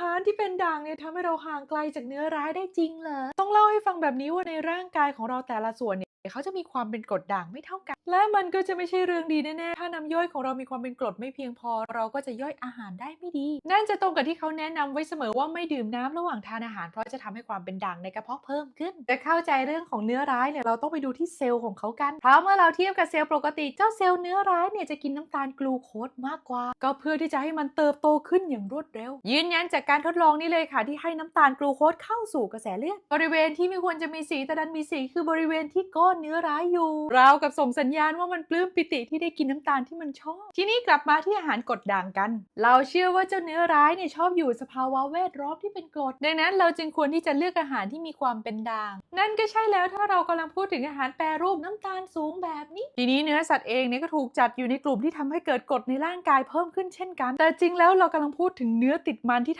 หารที่เป็นด่างเนี่ยทำให้เราห่างไกลจากเนื้อร้ายได้จริงเหรอต้องเล่าให้ฟังแบบนี้ว่าในร่างกายของเราแต่ละส่วน เนี่ยเขาจะมีความเป็นกรดด่างไม่เท่ากัน และมันก็จะไม่ใช่เรื่องดีแน่ๆ ถ้าน้ำย่อยของเรามีความเป็นกรดไม่เพียงพอ เราก็จะย่อยอาหารได้ไม่ดี นั่นจะตรงกับที่เขาแนะนำไว้เสมอว่าไม่ดื่มน้ำระหว่างทานอาหาร เพราะจะทำให้ความเป็นด่างในกระเพาะเพิ่มขึ้น จะเข้าใจเรื่องของเนื้อร้ายเนี่ยเราต้องไปดูที่เซลล์ของเขากัน เพราะเมื่อเราเทียบกับเซลล์ปกติ เจ้าเซลล์เนื้อร้ายเนี่ยจะกินน้ำตาลกลูโคสมากกว่า ก็เพื่อที่จะให้มันเติบโตขึ้นอย่างรวดเร็ว ยืนยันจากการทดลองนี้เลยค่ะที่ให้น้ำตาลกลูโคสเข้าสู่กระแสเลือด บริเวณที่ไม่ควรจะมีสีแต่ดันมีสีคือบริเวณที่ก้อนเนื้อร้ายอยู่ราวกับส่งสัญญาณว่ามันปลื้มปิติที่ได้กินน้ำตาลที่มันชอบ ทีนี้กลับมาที่อาหารกดด่างกัน เราเชื่อว่าเจ้าเนื้อร้ายเนี่ยชอบอยู่สภาวะแวดล้อมที่เป็นกรด ดังนั้นเราจึงควรที่จะเลือกอาหารที่มีความเป็นด่าง นั่นก็ใช่แล้วถ้าเรากำลังพูดถึงอาหารแปรรูปน้ำตาลสูงแบบนี้ ทีนี้เนื้อสัตว์เองเนี่ยก็ถูกจัดอยู่ในกลุ่มที่ทำให้เกิดกรดในร่างกายเพิ่มขึ้นเช่นกัน แต่จริงแล้วเรากำลังพูดถึงเนื้อติดมันที่